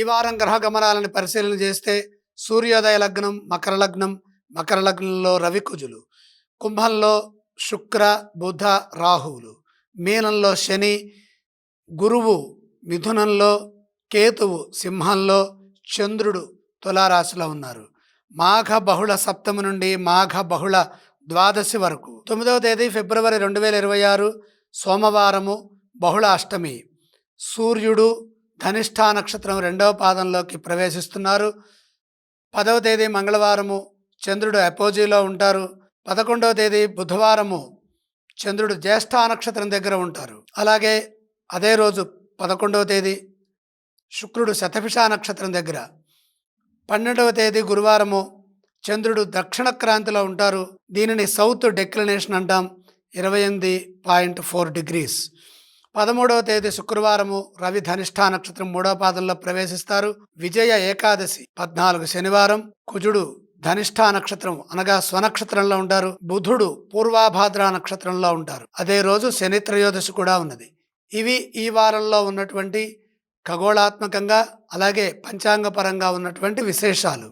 ఈ వారం గ్రహ గమనాలను పరిశీలన చేస్తే సూర్యోదయ లగ్నం మకర లగ్నం మకర లగ్నంలో రవి కుజులు కుంభంలో శుక్ర బుధ రాహువులు మీనంలో శని గురువు మిథునంలో కేతువు సింహంలో చంద్రుడు తులారాశిలో ఉన్నారు. మాఘ బహుళ సప్తమి నుండి మాఘ బహుళ ద్వాదశి వరకు. తొమ్మిదవ తేదీ ఫిబ్రవరి రెండు వేల ఇరవై ఆరు సోమవారము బహుళ అష్టమి సూర్యుడు ధనిష్ఠా నక్షత్రం రెండవ పాదంలోకి ప్రవేశిస్తున్నారు. పదవ తేదీ మంగళవారము చంద్రుడు అపోజీలో ఉంటారు. పదకొండవ తేదీ బుధవారము చంద్రుడు జ్యేష్ఠ నక్షత్రం దగ్గర ఉంటారు. అలాగే అదే రోజు పదకొండవ తేదీ శుక్రుడు శతభిషా నక్షత్రం దగ్గర. పన్నెండవ తేదీ గురువారము చంద్రుడు దక్షిణ క్రాంతిలో ఉంటారు. దీనిని సౌత్ డెక్లినేషన్ అంటాం. ఇరవై ఎనిమిది పాయింట్ ఫోర్ డిగ్రీస్. పదమూడవ తేదీ శుక్రవారము రవి ధనిష్ఠా నక్షత్రం మూడవ పాదంలో ప్రవేశిస్తారు. విజయ ఏకాదశి పద్నాలుగు శనివారం. కుజుడు ధనిష్ఠా నక్షత్రం అనగా స్వనక్షత్రంలో ఉంటారు. బుధుడు పూర్వాభాద్ర నక్షత్రంలో ఉంటారు. అదే రోజు శని త్రయోదశి కూడా ఉన్నది. ఇవి ఈ వారంలో ఉన్నటువంటి ఖగోళాత్మకంగా అలాగే పంచాంగపరంగా ఉన్నటువంటి విశేషాలు.